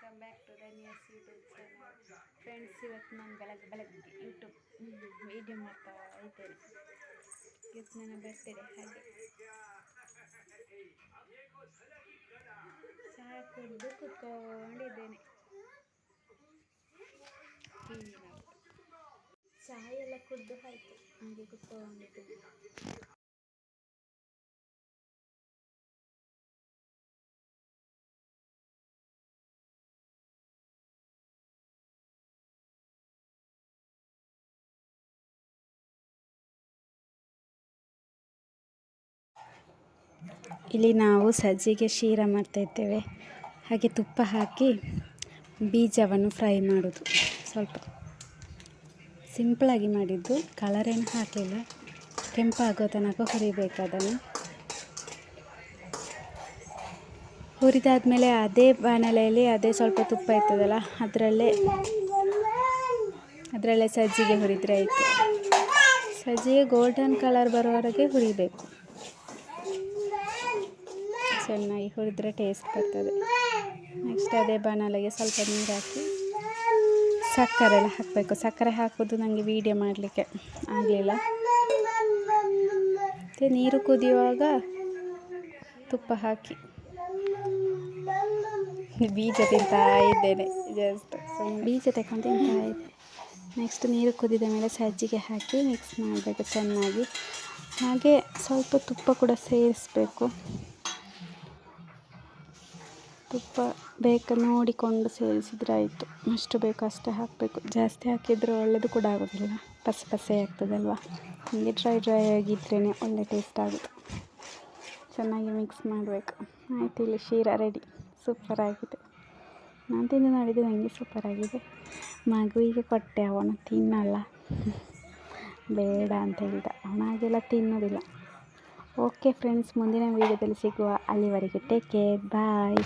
Welcome back to ದನಿಯಸ್ YouTube channel friends ಇವತ್ತು ನಾನು ಬೆಳಗ್ಗೆ ಬೆಳಗ್ಗೆ ಯೂಟ್ಯೂಬ್ ವೀಡಿಯೋ ಮಾಡ್ತಾ ಇದ್ದೇನೆ. ಇವತ್ತು ನನ್ನ ಬರ್ತೇನೆ ಹಾಗೆ. ಚಹಾ ಕುಡಿದು ಕುತ್ಕೊಂಡಿದ್ದೇನೆ. ಚಹಾ ಎಲ್ಲ ಕುಡಿದು ಆಯಿತು ಹಾಗೆ ಕುತ್ಕೊಂಡಿದ್ದೇನೆ. ಇಲ್ಲಿ ನಾವು ಸಜ್ಜಿಗೆ ಶೀರ ಮಾಡ್ತಾ ಇದ್ದೇವೆ ಹಾಗೆ ತುಪ್ಪ ಹಾಕಿ ಬೀಜವನ್ನು ಫ್ರೈ ಮಾಡೋದು ಸ್ವಲ್ಪ ಸಿಂಪಲಾಗಿ ಮಾಡಿದ್ದು. ಕಲರೇನು ಹಾಕಲಿಲ್ಲ. ಕೆಂಪಾಗೋ ತನಕ ಹುರಿಬೇಕು ಅದನ್ನು ಹುರಿದಾದ್ಮೇಲೆ ಅದೇ ಬಾಣಲೆಯಲ್ಲಿ ಅದೇ ಸ್ವಲ್ಪ ತುಪ್ಪ ಇರ್ತದಲ್ಲ, ಅದರಲ್ಲೇ ಅದರಲ್ಲೇ ಸಜ್ಜಿಗೆ ಹುರಿದ್ರೆ ಆಯಿತು. ಸಜ್ಜಿಗೆ ಗೋಲ್ಡನ್ ಕಲರ್ ಬರೋವರೆಗೆ ಹುರಿಬೇಕು. ಚೆನ್ನಾಗಿ ಹುರಿದ್ರೆ ಟೇಸ್ಟ್ ಬರ್ತದೆ. ನೆಕ್ಸ್ಟ್ ಅದೇ ಬಾಣಲೆಗೆ ಸ್ವಲ್ಪ ನೀರು ಹಾಕಿ ಸಕ್ಕರೆ ಎಲ್ಲ ಹಾಕಬೇಕು. ಸಕ್ಕರೆ ಹಾಕೋದು ನನಗೆ ವೀಡಿಯೋ ಮಾಡಲಿಕ್ಕೆ ಆಗಲಿಲ್ಲ. ಮತ್ತು ನೀರು ಕುದಿಯುವಾಗ ತುಪ್ಪ ಹಾಕಿ ಬೀಜ ತಿಂತಾ ಇದ್ದೇನೆ. ಜಸ್ಟ್ ಬೀಜ ತಗೊಂಡು ತಿಂತಾ ಇದ್ದೆ. ನೆಕ್ಸ್ಟ್ ನೀರು ಕುದಿದ ಮೇಲೆ ಸಜ್ಜಿಗೆ ಹಾಕಿ ಮಿಕ್ಸ್ ಮಾಡಬೇಕು ಚೆನ್ನಾಗಿ. ಹಾಗೆ ಸ್ವಲ್ಪ ತುಪ್ಪ ಕೂಡ ಸೇರಿಸಬೇಕು. ತುಪ್ಪ ಬೇಕು ನೋಡಿಕೊಂಡು ಸೇರಿಸಿದ್ರೆ ಆಯಿತು. ಎಷ್ಟು ಬೇಕು ಅಷ್ಟೇ ಹಾಕಬೇಕು. ಜಾಸ್ತಿ ಹಾಕಿದರೆ ಒಳ್ಳೆಯದು ಕೂಡ ಆಗೋದಿಲ್ಲ. ಪಸೆ ಪಸೆ ಆಗ್ತದಲ್ವ? ಹಾಗೆ ಡ್ರೈ ಡ್ರೈ ಆಗಿದ್ರೇ ಒಳ್ಳೆ ಟೇಸ್ಟ್ ಆಗುತ್ತೆ. ಚೆನ್ನಾಗಿ ಮಿಕ್ಸ್ ಮಾಡಬೇಕು. ಆಯಿತು, ಇಲ್ಲಿ ಶೀರ ರೆಡಿ ಸೂಪರ್ ಆಗಿದೆ. ನಾನು ತಿಂದು ನೋಡಿದ್ದು ನನಗೆ ಸೂಪರ್ ಆಗಿದೆ. ಮಗುವಿಗೆ ಕೊಟ್ಟೆ, ಅವನು ತಿನ್ನಲ್ಲ. ಬೇಡ ಅಂತ ಹೇಳಿದ. ಅವನ ಹಾಗೆಲ್ಲ ತಿನ್ನೋದಿಲ್ಲ. ಓಕೆ ಫ್ರೆಂಡ್ಸ್ ಮುಂದಿನ ವೀಡಿಯೋದಲ್ಲಿ ಸಿಗುವ ಅಲ್ಲಿವರೆಗೆ ಟೇಕ್ ಕೇರ್ ಬಾಯ್